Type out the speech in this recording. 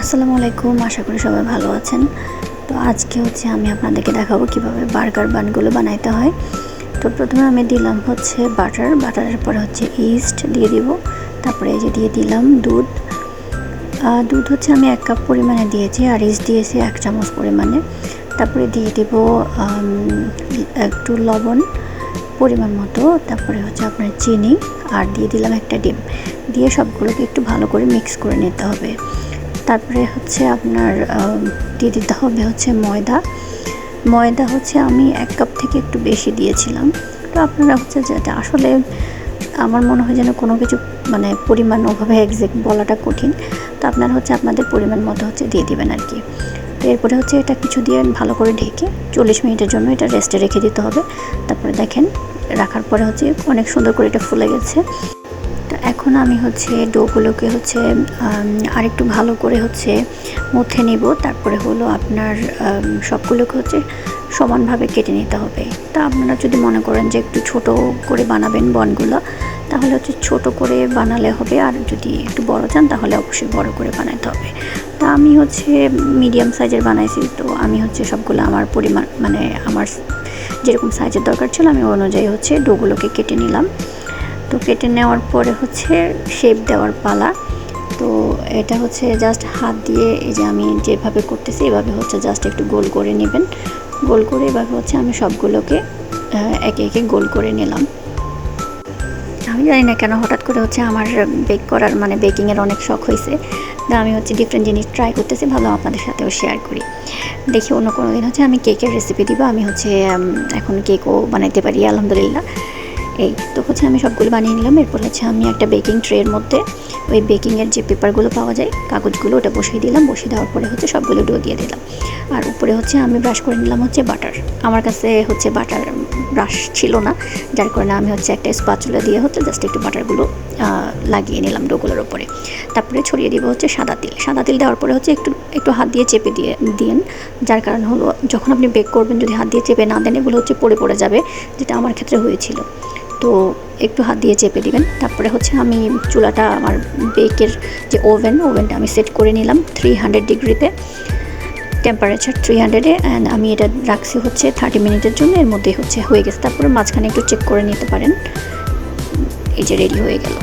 আসসালামু আলাইকুম, আশা করি সবাই ভালো আছেন। তো আজকে হচ্ছে আমি আপনাদেরকে দেখাবো কীভাবে বার্গার বানগুলো বানাইতে হয়। তো প্রথমে আমি দিলাম হচ্ছে বাটার, বাটারের পরে হচ্ছে ইস্ট দিয়ে দিব। তারপরে এই যে দিয়ে দিলাম দুধ। দুধ হচ্ছে আমি এক কাপ পরিমাণে দিয়েছি, আর ইস্ট দিয়েছি এক চামচ পরিমাণে। তারপরে দিয়ে দিব একটু লবণ পরিমাণ মতো। তারপরে হচ্ছে আপনার চিনি, আর দিয়ে দিলাম একটা ডিম। দিয়ে সবগুলোকে একটু ভালো করে মিক্স করে নিতে হবে। তারপরে হচ্ছে আপনার দিয়ে দিতে হবে হচ্ছে ময়দা। ময়দা হচ্ছে আমি এক কাপ থেকে একটু বেশি দিয়েছিলাম। তো আপনারা হচ্ছে যেটা, আসলে আমার মনে হয় যেন কোনো কিছু মানে পরিমাণ ওভাবে একজ্যাক্ট বলাটা কঠিন। তো আপনারা হচ্ছে আপনাদের পরিমাণ মতো হচ্ছে দিয়ে দিবেন আর কি। তো এরপরে হচ্ছে এটা কিছু দিয়ে ভালো করে ঢেকে চল্লিশ মিনিটের জন্য এটা রেস্টে রেখে দিতে হবে। তারপরে দেখেন, রাখার পরে হচ্ছে অনেক সুন্দর করে এটা ফুলে গেছে। এখন আমি হচ্ছে ডোগুলোকে হচ্ছে আরেকটু ভালো করে হচ্ছে মুথে নেব। তারপরে হলো আপনার সবগুলোকে হচ্ছে সমানভাবে কেটে নিতে হবে। তা আপনারা যদি মনে করেন যে একটু ছোট করে বানাবেন বনগুলো, তাহলে হচ্ছে ছোট করে বানালে হবে। আর যদি একটু বড় চান, তাহলে অবশ্যই বড় করে বানাতে হবে। তা আমি হচ্ছে মিডিয়াম সাইজের বানাইছি, তো আমি হচ্ছে সবগুলো আমার পরিমাণ মানে আমার যেরকম সাইজের দরকার ছিল, আমি অনুযায়ী হচ্ছে ডোগুলোকে কেটে নিলাম। তো কেটে নেওয়ার পরে হচ্ছে শেপ দেওয়ার পালা। তো এটা হচ্ছে জাস্ট হাত দিয়ে এই যে আমি যেভাবে করতেছি, এভাবে হচ্ছে জাস্ট একটু গোল করে নেবেন। গোল করে এভাবে হচ্ছে আমি সবগুলোকে একে একে গোল করে নিলাম। আমি জানি না কেন হঠাৎ করে হচ্ছে আমার বেক করার মানে বেকিংয়ের অনেক শখ হয়েছে তা আমি হচ্ছে ডিফারেন্ট জিনিস ট্রাই করতেছি, ভালো আপনাদের সাথেও শেয়ার করি। দেখি অন্য কোনো দিন হচ্ছে আমি কেকের রেসিপি দিব। আমি হচ্ছে এখন কেকও বানাইতে পারি, আলহামদুলিল্লাহ। এই তো হচ্ছে আমি সবগুলো বানিয়ে নিলাম। এরপর হচ্ছে আমি একটা বেকিং ট্রের মধ্যে ওই বেকিংয়ের যে পেপারগুলো পাওয়া যায়, কাগজগুলো ওটা বসিয়ে দিলাম। বসিয়ে দেওয়ার পরে হচ্ছে সবগুলো ডো দিয়ে দিলাম। আর উপরে হচ্ছে আমি ব্রাশ করে নিলাম হচ্ছে বাটার। আমার কাছে হচ্ছে বাটার ব্রাশ ছিল না, যার কারণে আমি হচ্ছে একটা স্পাচুলা দিয়ে হচ্ছে জাস্ট একটু বাটারগুলো লাগিয়ে নিলাম ডোগুলোর ওপরে তারপরে ছড়িয়ে দিব হচ্ছে সাদা তিল। সাদা তিল দেওয়ার পরে হচ্ছে একটু একটু হাত দিয়ে চেপে দিয়ে দিন যার কারণ হলো যখন আপনি বেক করবেন, যদি হাত দিয়ে চেপে না দেন, এগুলো হচ্ছে পড়ে পড়ে যাবে, যেটা আমার ক্ষেত্রে হয়েছিল। তো একটু হাত দিয়ে চেপে দিবেন। তারপরে হচ্ছে আমি চুলাটা আমার বেকের যে ওভেন, ওভেনটা আমি সেট করে নিলাম থ্রি হান্ড্রেড ডিগ্রিতে। টেম্পারেচার থ্রি হান্ড্রেডে অ্যান্ড আমি এটা রাখছি হচ্ছে থার্টি মিনিটের জন্য, এর মধ্যে হচ্ছে হয়ে গেছে। তারপরে মাঝখানে একটু চেক করে নিতে পারেন। এই যে রেডি হয়ে গেল।